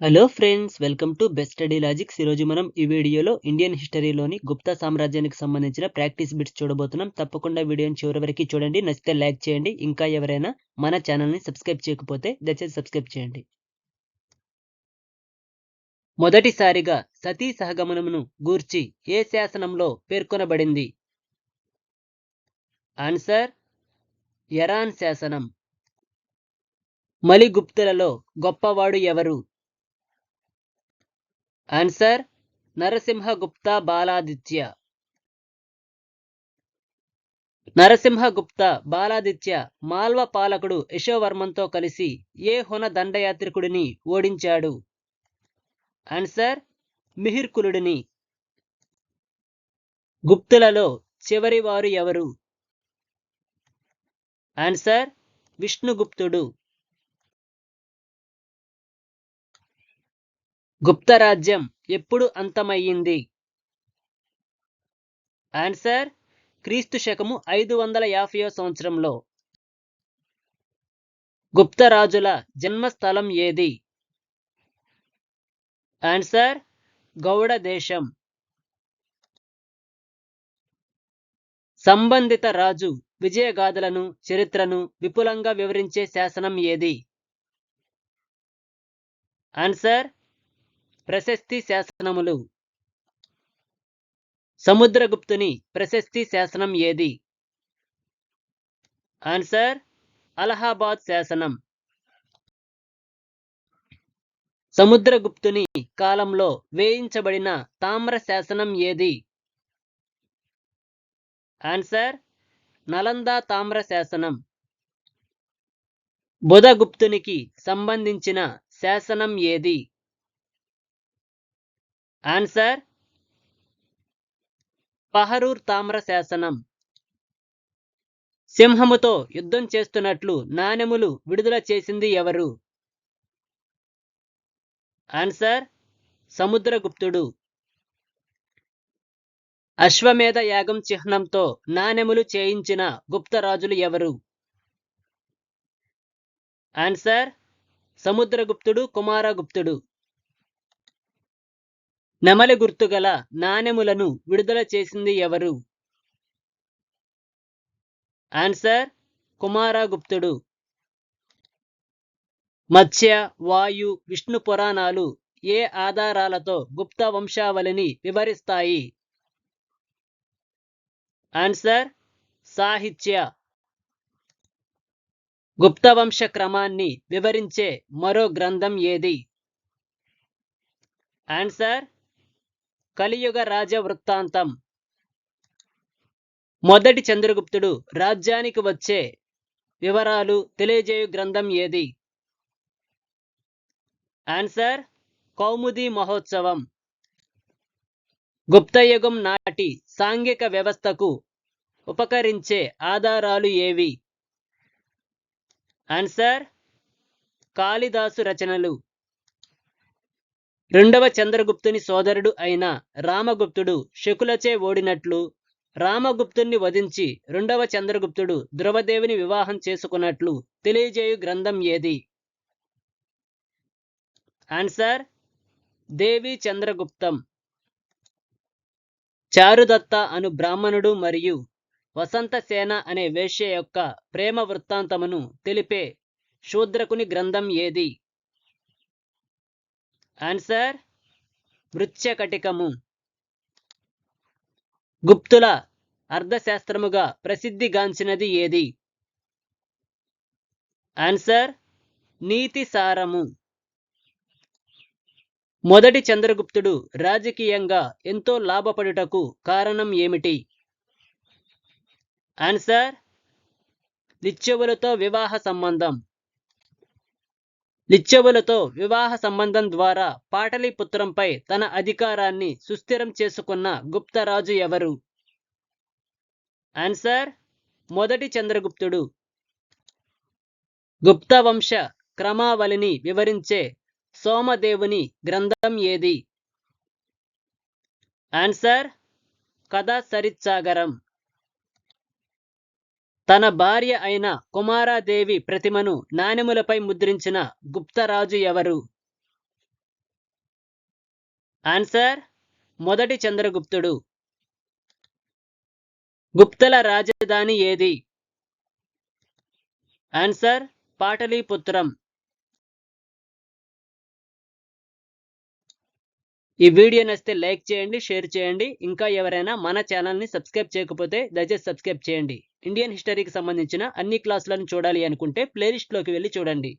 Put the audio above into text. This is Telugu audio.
Hello friends welcome to best study logics ఈరోజు మనం ఈ వీడియోలో ఇండియన్ హిస్టరీలోని గుప్తా సామ్రాజ్యానికి సంబంధించిన ప్రాక్టీస్ బిట్స్ చూడబోతున్నాం. తప్పకుండా వీడియోని చివరి వరకు చూడండి. నచ్చితే లైక్ చేయండి. ఇంకా ఎవరైనా మన ఛానల్ని సబ్స్క్రైబ్ చేయకపోతే దయచేసి సబ్స్క్రైబ్ చేయండి. మొదటిసారిగా సతీ సహగమనమును గూర్చి ఏ శాసనంలో పేర్కొనబడింది? ఆన్సర్ ఎరాన్ శాసనం. మలిగుప్తులలో గొప్పవాడు ఎవరు? ఆన్సర్ నరసింహగుప్త బాలాదిత్య నరసింహగుప్త బాలాదిత్య మాల్వ పాలకుడు యశోవర్మంతో కలిసి ఏ హున దండయాత్రికుడిని ఓడించాడు ఆన్సర్ మిహిర్కులుడిని గుప్తులలో చివరివారు ఎవరు ఆన్సర్ విష్ణుగుప్తుడు గుప్త రాజ్యం ఎప్పుడు అంతమయ్యింది? ఆన్సర్ క్రీస్తు శకము ఐదు వందల యాభైవ సంవత్సరంలో. గుప్త రాజుల జన్మస్థలం ఏది? ఆన్సర్ గౌడ దేశం. సంబంధిత రాజు విజయగాథలను చరిత్రను విపులంగా వివరించే శాసనం ఏది? ఆన్సర్ ప్రశస్తి శాసనములు. సముద్రగుప్తుని ప్రశస్తి శాసనం ఏది? ఆన్సర్ అలహాబాద్ శాసనం. సముద్రగుప్తుని కాలంలో వేయించబడిన తామ్ర శాసనం ఏది? ఆన్సర్ నలంద తామ్ర శాసనం. బుధగుప్తునికి సంబంధించిన శాసనం ఏది? ఆన్సర్ పహరూర్ తామ్ర శాసనం. సింహముతో యుద్ధం చేస్తున్నట్లు నాణెములు విడుదల చేసింది ఎవరు? ఆన్సర్ సముద్రగుప్తుడు. అశ్వమేధ యాగం చిహ్నంతో నాణెములు చేయించిన గుప్తరాజులు ఎవరు? ఆన్సర్ సముద్రగుప్తుడు కుమారగుప్తుడు. నెమలి గుర్తుగల నాణెములను విడుదల చేసింది ఎవరు? ఆన్సర్ కుమారగుప్తుడు. మత్స్య వాయు విష్ణు పురాణాలు ఏ ఆధారాలతో గుప్త వంశావళిని వివరిస్తాయి? ఆన్సర్ సాహిత్య. గుప్త వంశ క్రమాన్ని వివరించే మరో గ్రంథం ఏది? ఆన్సర్ కలియుగ రాజ వృత్తాంతం మొదటి చంద్రగుప్తుడు రాజ్యానికి వచ్చే వివరాలు తెలియజేయు గ్రంథం ఏది? ఆన్సర్ కౌముది మహోత్సవం. గుప్తయుగం నాటి సాంఘిక వ్యవస్థకు ఉపకరించే ఆధారాలు ఏవి? ఆన్సర్ కాళిదాసు రచనలు. రెండవ చంద్రగుప్తుని సోదరుడు అయిన రామగుప్తుడు శకులచే ఓడినట్లు రామగుప్తుణ్ణి వధించి రెండవ చంద్రగుప్తుడు ధ్రువదేవిని వివాహం చేసుకున్నట్లు తెలియజేయు గ్రంథం ఏది? ఆన్సర్ దేవి చంద్రగుప్తం. చారుదత్త అను బ్రాహ్మణుడు మరియు వసంతసేన అనే వేశ్య యొక్క ప్రేమ వృత్తాంతమును తెలిపే శూద్రకుని గ్రంథం ఏది? ఆన్సర్ మృత్యకటికము గుప్తుల అర్థశాస్త్రముగా ప్రసిద్ధిగాంచినది ఏది? ఆన్సర్ నీతి సారము. మొదటి చంద్రగుప్తుడు రాజకీయంగా ఎంతో లాభపడుటకు కారణం ఏమిటి? ఆన్సర్ నిత్యవులతో వివాహ సంబంధం. లిచ్చవులతో వివాహ సంబంధం ద్వారా పాటలీపుత్రంపై తన అధికారాన్ని సుస్థిరం చేసుకున్న గుప్తరాజు ఎవరు? ఆన్సర్ మొదటి చంద్రగుప్తుడు. గుప్తవంశ క్రమావళిని వివరించే సోమదేవుని గ్రంథం ఏది? ఆన్సర్ కథా సరిత్సాగరం. తన భార్య అయిన కుమారాదేవి ప్రతిమను నాణెములపై ముద్రించిన గుప్తరాజు ఎవరు? ఆన్సర్ మొదటి చంద్రగుప్తుడు. గుప్తల రాజధాని ఏది? ఆన్సర్ పాటలీపుత్రం. ఈ వీడియో నచ్చితే లైక్ చేయండి షేర్ చేయండి. ఇంకా ఎవరైనా మన ఛానల్ని సబ్స్క్రైబ్ చేయకపోతే దయచేసి సబ్స్క్రైబ్ చేయండి. ఇండియన్ హిస్టరీకి సంబంధించిన అన్ని క్లాసులను చూడాలి అనుకుంటే ప్లేలిస్ట్లోకి వెళ్ళి చూడండి.